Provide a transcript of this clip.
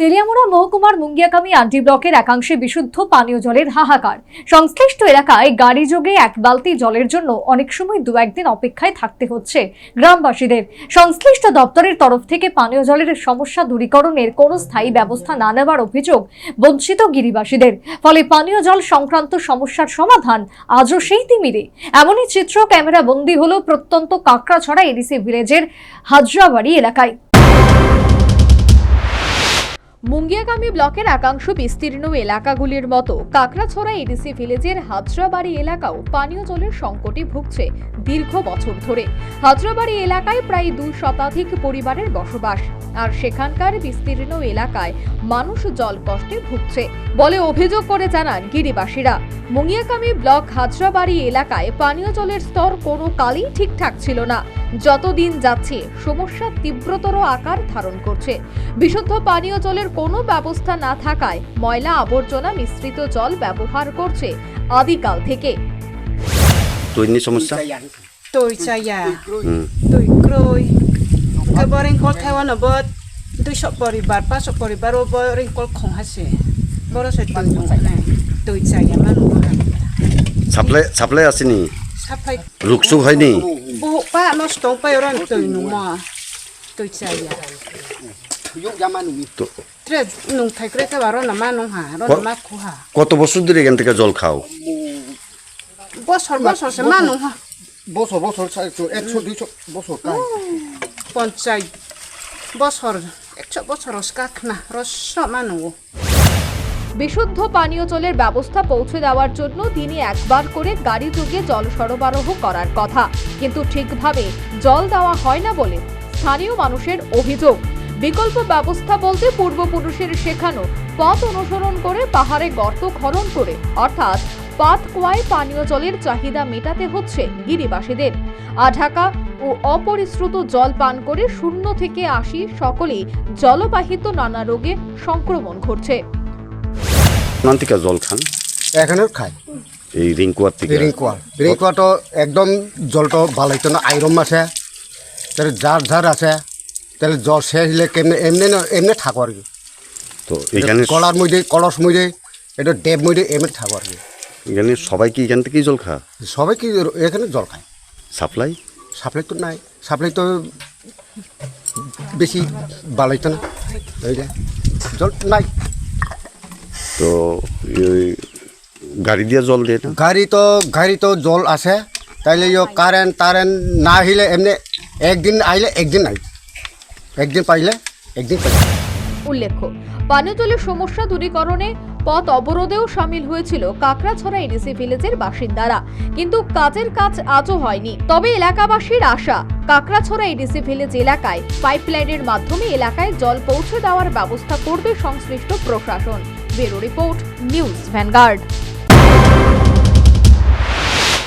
তেলিয়ামুড়া মহকুমার মুঙ্গিয়াকামী আন্টি ব্লকের একাংশে বিশুদ্ধ পানীয় জলের হাহাকার। সংশ্লিষ্ট এলাকায় গাড়ি যোগে এক বালতি জলের জন্য অনেক সময় দু একদিন অপেক্ষায় থাকতে হচ্ছে গ্রামবাসীদের। সংশ্লিষ্ট দপ্তরের তরফ থেকে পানীয় জলের সমস্যা দূরীকরণের কোনো স্থায়ী ব্যবস্থা না নেওয়ার অভিযোগ বঞ্চিত গিরিবাসীদের। ফলে পানীয় জল সংক্রান্ত সমস্যার সমাধান আজও সেই তিমিরে। এমনই চিত্র ক্যামেরা বন্দী হলো প্রত্যন্ত কাকড়াছড়া এডিসি ভিলেজের হাজরাবাড়ি এলাকায়। মুঙ্গিয়াগামী ব্লকের একাংশ বিস্তীর্ণ এলাকাগুলির মতো কাকড়াছড়া এডিসি ভিলেজের হাজরাবাড়ি এলাকাও পানীয় জলের সংকটে ভুগছে দীর্ঘ বছর ধরে। হাজরাবাড়ি এলাকায় প্রায় দুই শতাধিক পরিবারের বসবাস। আর সেখানকার বিস্তীর্ণ এলাকায় মানুষ জল কষ্টে ভুগছে বলে অভিযোগ করে জানান গিরিবাসীরা। মুঙ্গিয়াকামী ব্লক হাজরাবাড়ি এলাকায় পানীয় জলের স্তর কোনো কালই ঠিকঠাক ছিল না। যতদিন যাচ্ছে সমস্যা তীব্রতর আকার ধারণ করছে। বিশুদ্ধ পানীয় জলের কোনো ব্যবস্থা না থাকায় ময়লা আবর্জনা মিশ্রিত জল ব্যবহার করছে আদিকাল থেকে। সাপ্লাই সাপ্লাই আসেনি? রুকসুক হয়নি? Nó mà tôi cha ya তো tres nung thay cái cái bảo nó mà nó hả nó Có- mà khu hả কত বছর ধরে এখান থেকে জল খাও bố sợ bố sợ sẽ mà nó hả বছর বছর চাইছো একশো দুইশো বছর তাই পঞ্চাশ বছর একশো বছর কাক না রস মা নবো বিশুদ্ধ পানীয় জলের ব্যবস্থা পৌঁছে দেওয়ার জন্য তিনি একবার করে গাড়ি যোগে জল সরবরাহ করার কথা। কিন্তু ঠিকভাবে জল দেওয়া হয় না বলে স্থানীয় মানুষের অভিযোগ। বিকল্প ব্যবস্থা বলতে পূর্বপুরুষের শেখানো পথ অনুসরণ করে পাহাড়ে গর্ত খনন করে, অর্থাৎ পাত কোয়ায় পানীয় জলের চাহিদা মেটাতে হচ্ছে গিরিবাসীদের। আঢাকা ও অপরিশ্রুত জল পান করে শূন্য থেকে আশি সকলেই জলবাহিত নানা রোগে সংক্রমণ ঘটছে। ওখান থেকে জল খান? এখানেও খাই এই রিঙ্কুয়ার থেকে? রিঙ্কুয়া রিঙ্কুয়াটো একদম জলটো ভালো হইতো না আইরন আছে তাহলে যার যার আছে তাহলে জল শেষ হলে কেমনে এমনি না এমনি থাকো আর কি। তো এখানে কলার মধ্যে কলস মধ্যে এটা ডেব মধ্যে এমনি থাকো আর কি। এখানে সবাই কি এখান থেকেই জল খা সবাই কি এখানে জল খায়? সাপ্লাই? সাপ্লাই তো নাই। সাপ্লাই তো বেশি ভালো হইতো না। জল নাই। তো গাড়ি দিয়ে জল দিয়ে না? গাড়ি তো গাড়ি তো জল আছে। তাইলে ইয়ো কারেন্ট টারেন্ট না আহিলে এমনি একদিন আইলে একদিন নাই। একদিন পাইলে একদিন পাইলে। উল্লেখ্য পানীয় জলের সমস্যা দূরীকরণে পথ অবরোধেও সামিল হয়েছিল কাকড়াছড়া এডিসি ভিলেজের বাসিন্দারা। কিন্তু কাজের কাজ আজও হয়নি। তবে এলাকাবাসীর আশা কাকড়াছড়া এডিসি ভিলেজ এলাকায় পাইপলাইনের মাধ্যমে এলাকায় জল পৌঁছে দেওয়ার ব্যবস্থা করবে সংশ্লিষ্ট প্রশাসন। Bureau report news Vanguard.